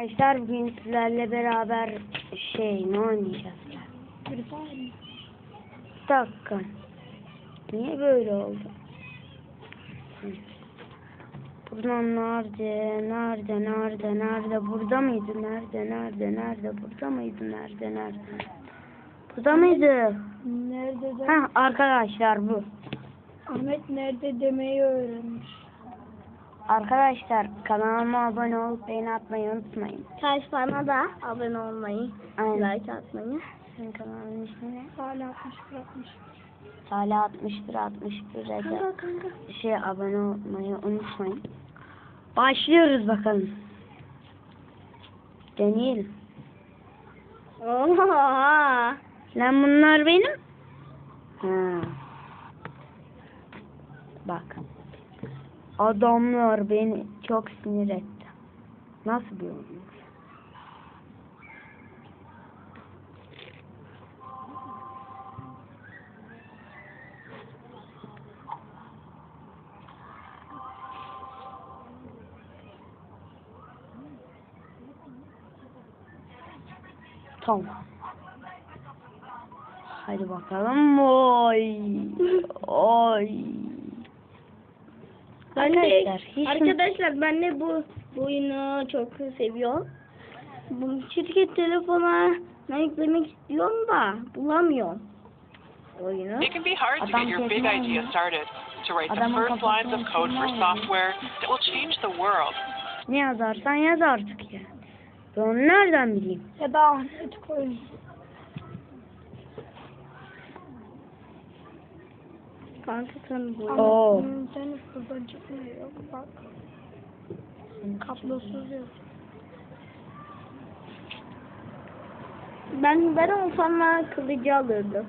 Arkadaşlar bugün sizlerle beraber şey ne oynayacağız? Bir dakika. Niye böyle oldu? Buradan nerede, nerede, nerede, nerede, burada mıydı, nerede, nerede, nerede, burada mıydı, nerede, nerede? Burada mıydı? Nerede de Ha arkadaşlar bu. Ahmet nerede demeyi öğrenmiş. Arkadaşlar kanalıma abone olup beğeni atmayı unutmayın. Taş bana da abone olmayı, Aynen. like atmayı. Senin kanalın ismi ne? Hala 60 bırakmış. Hala 61 61 Recep. Kanka kanka. şey abone olmayı unutmayın. Başlıyoruz bakalım. Deneyelim. Oha. Lan bunlar benim. Ha. Bak. Adamlar beni çok sinir etti. Nasıl bir oyun? Tamam. Hadi bakalım. Oy. Oy. Ben de, Arkadaşlar, hiç mi- arkadaşlar ben de bu, bu oyunu çok seviyorum. Bu şirket telefona yüklemek istiyorum da bulamıyorum. Oyunu. It can be hard to Adam get your big idea started, to write the first lines of code for software that will change the world. Ne yazarsan yaz artık ya. Ben onu nereden bileyim? Ya da Ahmet koyun. Kanka sen bu Oo. İnternet buradan çıkmıyor. Bak kablosuz yok. Ben ben olsam ben kılıcı alırdım.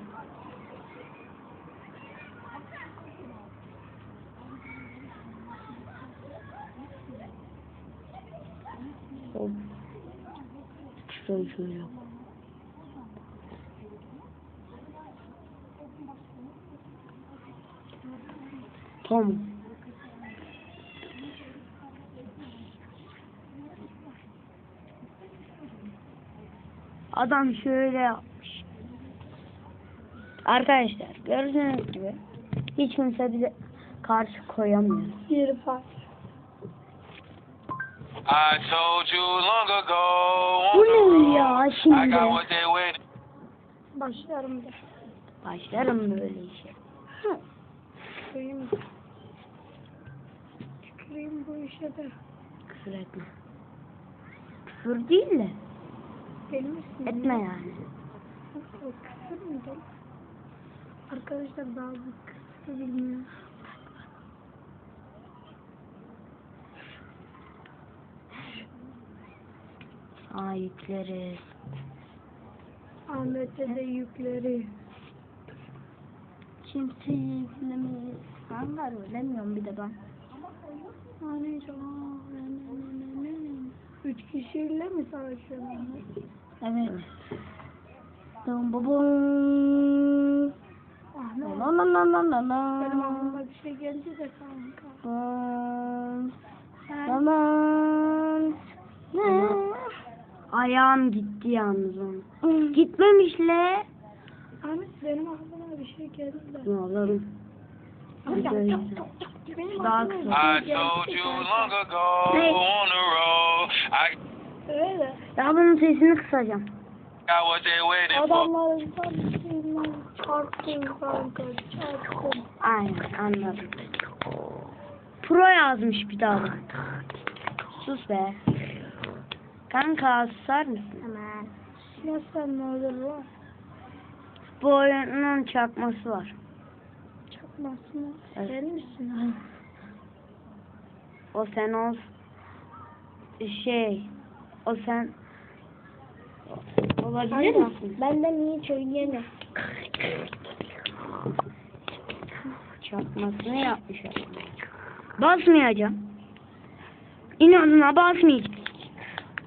Şurayı şöyle yap. Tamam. Adam şöyle yapmış. Arkadaşlar gördüğünüz gibi hiç kimse bize karşı koyamıyor. Bir fark. I told you long ago Bu ne ya şimdi? Başlarım da. Başlarım böyle işe. Tüküreyim. Tüküreyim bu işe de. Küfür etme. Küfür değil de Deli misin? etme yani. Küfür mü de? Arkadaşlar daha bu küfür bilmiyor. Aa yükleriz. Ahmet'e de yükleri. Kimse yüklemeyiz. Ben var ölemiyorum bir de ben. Üç kişiyle mi savaşıyor Ahmet? Evet. Dum bu bum. Na na na na na na. Benim aklıma bir şey geldi de kanka. Bum. Aman. Ne? Ayağım gitti yalnız onun. Gitmemişle. Ahmet benim aklıma bir şey geldi de. Ne alırım. I şey told you long ago Hey. on the road. I Öyle. Ya bunun sesini kısacağım. got what they waited for. Adamların tanesiyle çarptım kanka çarptım. Aynen anladım. Pro yazmış bir daha bak. Sus be. Kanka susar mısın? Hemen. Sen ne olur lan? Bu oyunun çakması var. Mı? Evet. Sen misin? O sen ol. Şey. O sen. Olabilir Aynen. misin? Benden iyi söyleyene. Çakmasını yapmış. Basmayacağım. İnadına basmayacağım.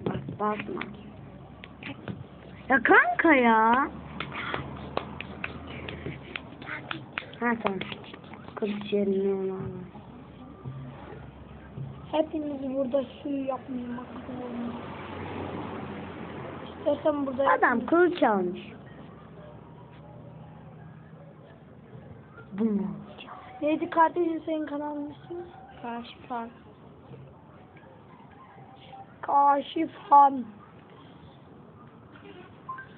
Bak basma. Ya kanka ya. Ha tamam. Kılıç yerine olan. Hepimiz burada suyu yapmaya mahkum olmuş. İstersen burada Adam kılıç almış. Bu mu? Neydi kardeşim senin kanalın ismi? Kaşifan. Kaşifan.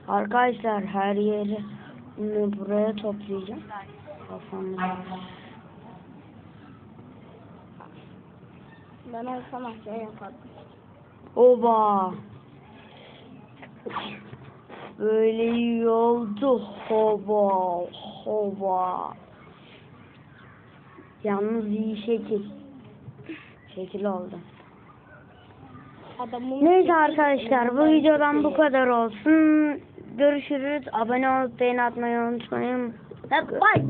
Arkadaşlar her yeri buraya toplayacağım. Kafamı. Ben olsam aşağı yapardım. Oba. Böyle iyi oldu. Hoba. Hoba. Yalnız iyi şekil. Şekil oldu. Adamın Neyse arkadaşlar bu videodan bu kadar olsun. Görüşürüz. Abone olup beğeni atmayı unutmayın. Bye bye.